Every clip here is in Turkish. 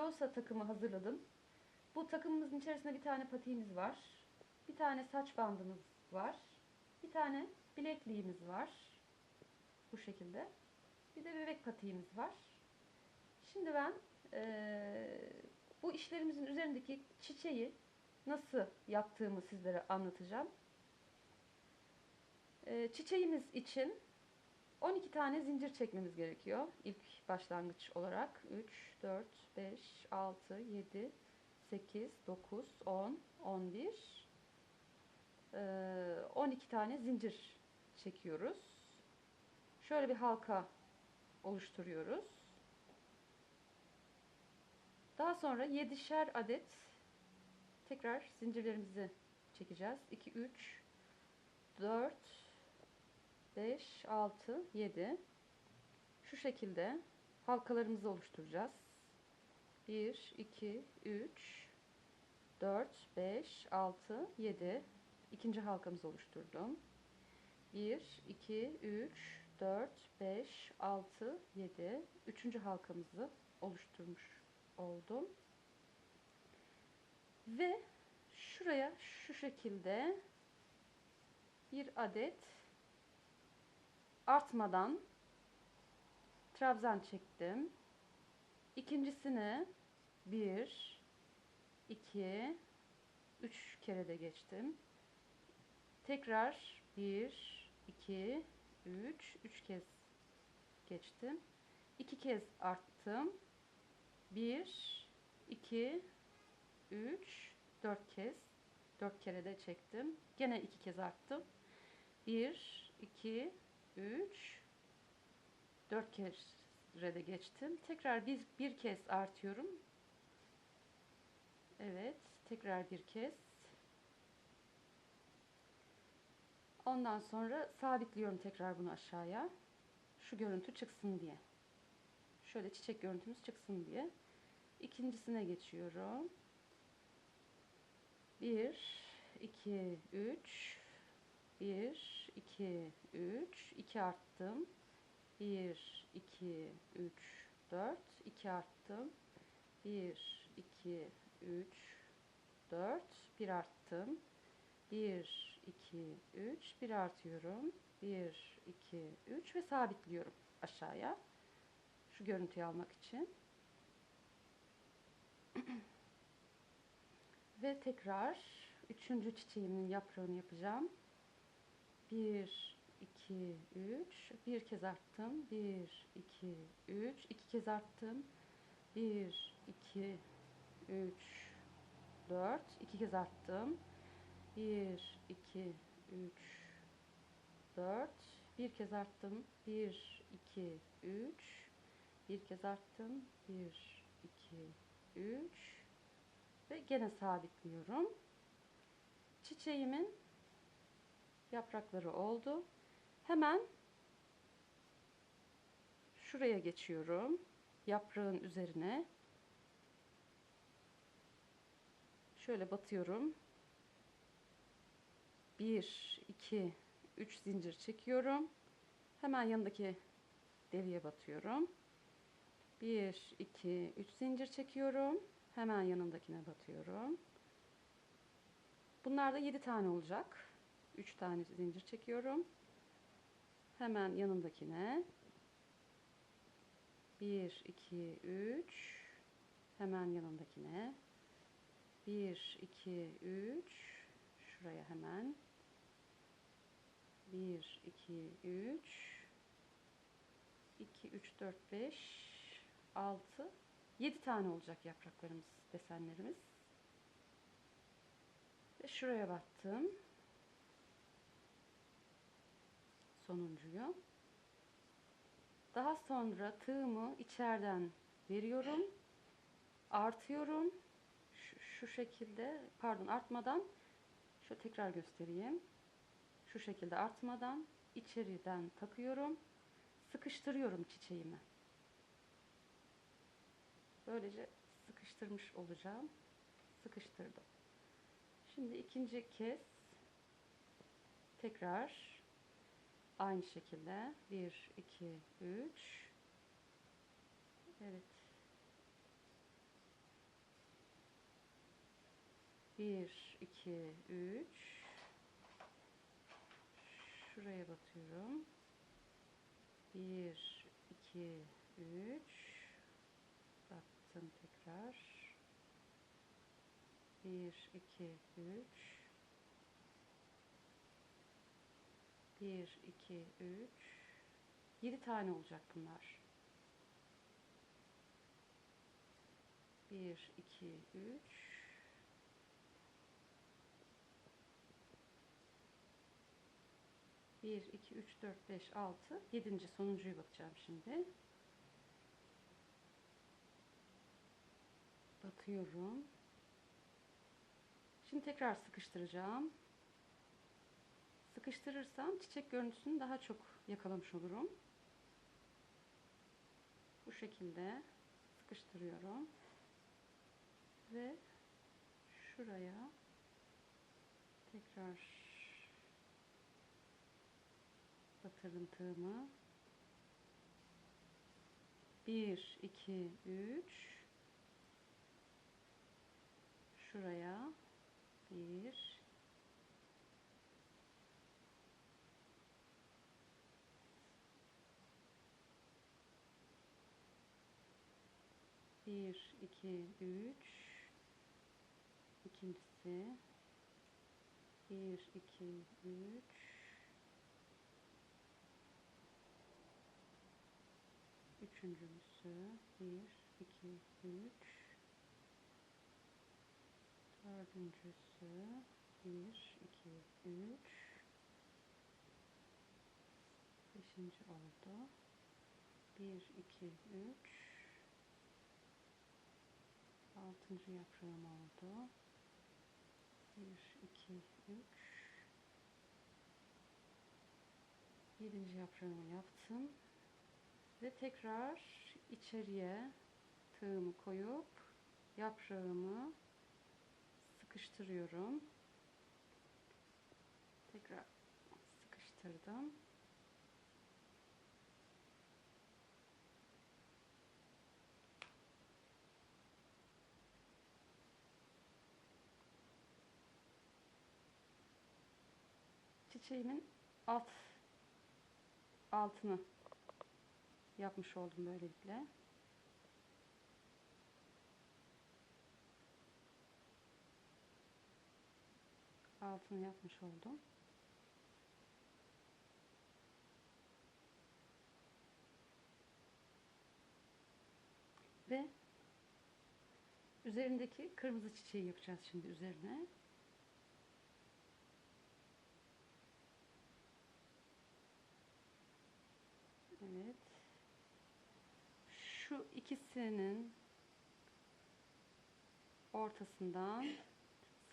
Losa takımı hazırladım. Bu takımımızın içerisinde bir tane patiğimiz var. Bir tane saç bandımız var. Bir tane bilekliğimiz var. Bu şekilde. Bir de bebek patiğimiz var. Şimdi ben eee, bu işlerimizin üzerindeki çiçeği nasıl yaptığımı sizlere anlatacağım. Eee, çiçeğimiz için 12 tane zincir çekmemiz gerekiyor. İlk başlangıç olarak 3, 4, 5, 6, 7, 8, 9, 10, 11, eee, 12 tane zincir çekiyoruz. Şöyle bir halka oluşturuyoruz. Daha sonra 7'şer adet tekrar zincirlerimizi çekeceğiz. 2, 3, 4, 5, 6, 7. Şu şekilde halkalarımızı oluşturacağız. 1, 2, 3, 4, 5, 6, 7. İkinci halkamızı oluşturdum. 1, 2, 3, 4, 5, 6, 7. Üçüncü halkamızı oluşturmuş oldum. Ve şuraya şu şekilde bir adet artmadan trabzan çektim. İkincisini bir, iki, üç kere de geçtim. Tekrar bir, iki, üç, üç kez geçtim. İki kez arttım. Bir, iki, üç, dört kez. Dört kere de çektim. Gene iki kez arttım. Bir, iki, 3 4 kere de geçtim. Tekrar bir, bir kez artıyorum. Evet, tekrar bir kez. Ondan sonra sabitliyorum tekrar bunu aşağıya. Şu görüntü çıksın diye. Şöyle çiçek görüntümüz çıksın diye. İkincisine geçiyorum. 1 2 3 1 2 3 2 arttım. 1 2 3 4 2 arttım. 1 2 3 4 1 arttım. 1 2 3 1 artıyorum. 1 2 3 ve sabitliyorum aşağıya. Şu görüntüyü almak için. ve tekrar üçüncü çiçeğimin yaprağını yapacağım. 1 2 3 bir kez arttım. 1 2 3 iki kez arttım. 1 2 3 4 iki kez arttım. 1 2 3 4 bir kez arttım. 1 2 3 bir kez arttım. 1 2 3 ve gene sabitliyorum. Çiçeğimin yaprakları oldu. Hemen şuraya geçiyorum. Yaprağın üzerine. Şöyle batıyorum. 1 2 3 zincir çekiyorum. Hemen yanındaki deliğe batıyorum. 1 2 3 zincir çekiyorum. Hemen yanındakine batıyorum. Bunlar da 7 tane olacak. 3 tane zincir çekiyorum. Hemen yanındakine. 1 2 3 hemen yanındakine. 1 2 3 şuraya hemen. 1 2 3 2 3 4 5 6 7 tane olacak yapraklarımız, desenlerimiz. Ve şuraya battım. Sonuncuyu. Daha sonra tığımı içeriden veriyorum. Artıyorum. Şu, şu şekilde, pardon artmadan. Şöyle tekrar göstereyim. Şu şekilde artmadan içeriden takıyorum. Sıkıştırıyorum çiçeğimi. Böylece sıkıştırmış olacağım. Sıkıştırdım. Şimdi ikinci kez tekrar Aynı şekilde 1, 2, 3. Evet. 1, 2, 3. Şuraya batıyorum. 1, 2, 3. Battım tekrar. 1, 2, 3. Bir, iki, üç. Yedi tane olacak bunlar. Bir, iki, üç. Bir, iki, üç, dört, beş, altı. Yedinci sonuncuyu batacağım şimdi. Batıyorum. Şimdi tekrar sıkıştıracağım. Sıkıştırırsam çiçek görüntüsünü daha çok yakalamış olurum. Bu şekilde sıkıştırıyorum. Ve şuraya tekrar batırdım tığımı. 1 2 3 şuraya 1 1 2 3 ikincisi. 1 2 3 Üçüncüsü. 1, 2, 3 Dördüncüsü. 1, 2, 3 Beşinci oldu. 1, 2, 3 Altıncı yaprağım oldu 1, 2, 3 Yedinci yaprağımı yaptım ve tekrar içeriye tığımı koyup yaprağımı sıkıştırıyorum. Tekrar sıkıştırdım. Çiçeğimin alt altını yapmış oldum böylelikle. Altını yapmış oldum. Ve üzerindeki kırmızı çiçeği yapacağız şimdi üzerine. Evet. Şu ikisinin ortasından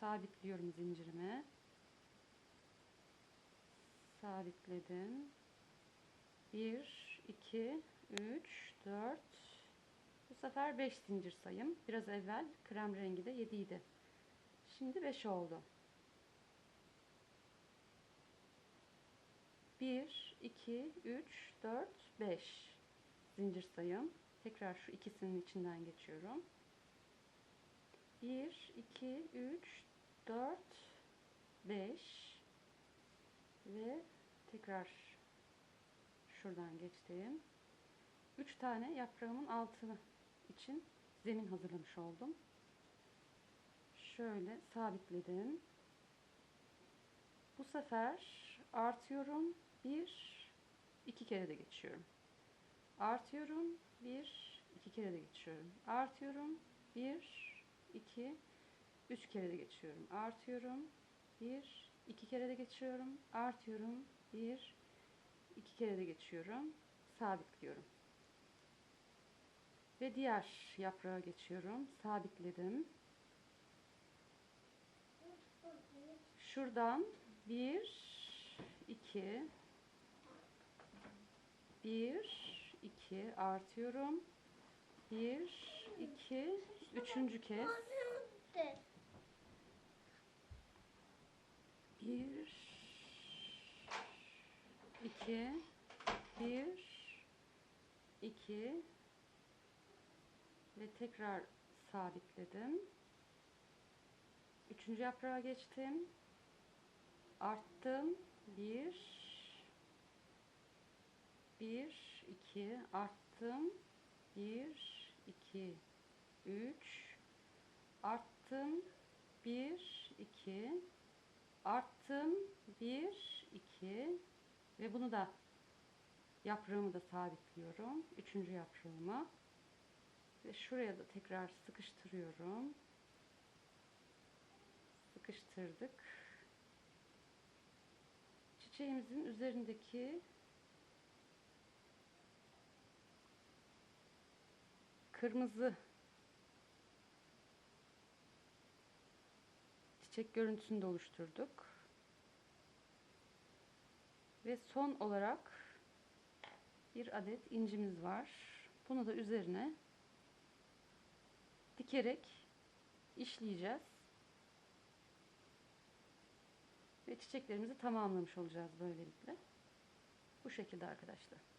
sabitliyorum zincirimi. Sabitledim. 1, 2, 3, 4. Bu sefer 5 zincir sayım. Biraz evvel krem rengi de 7 idi. Şimdi 5 oldu. 1, 2, 3, 4, 5 zincir sayım. Tekrar şu ikisinin içinden geçiyorum. 1, 2, 3, 4, 5 ve tekrar şuradan geçtim. 3 tane yaprağımın altını için zemin hazırlamış oldum. Şöyle sabitledim. Bu sefer artıyorum. 1, 2 kere de geçiyorum. Artıyorum. 1, 2 kere de geçiyorum. Artıyorum. 1, 2, 3 kere de geçiyorum. Artıyorum. 1, 2 kere de geçiyorum. Artıyorum. 1, 2 kere de geçiyorum. Sabitliyorum. Ve diğer yaprağa geçiyorum. Sabitledim. Şuradan 1, 2, 1, 2 artıyorum. 1, 2, üçüncü kez. 1, 2, 1, 2 ve tekrar sabitledim. Üçüncü yaprağa geçtim. Arttım. Bir. Bir, iki. Arttım. Bir, iki, üç. Arttım. Bir, iki. Arttım. Bir, iki. Ve bunu da yaprağımı da sabitliyorum. Üçüncü yaprağıma. Ve şuraya da tekrar sıkıştırıyorum. Sıkıştırdık. Çiçeğimizin üzerindeki kırmızı çiçek görüntüsünü de oluşturduk. Ve son olarak bir adet incimiz var. Bunu da üzerine dikerek işleyeceğiz. Ve çiçeklerimizi tamamlamış olacağız böylelikle. Bu şekilde arkadaşlar.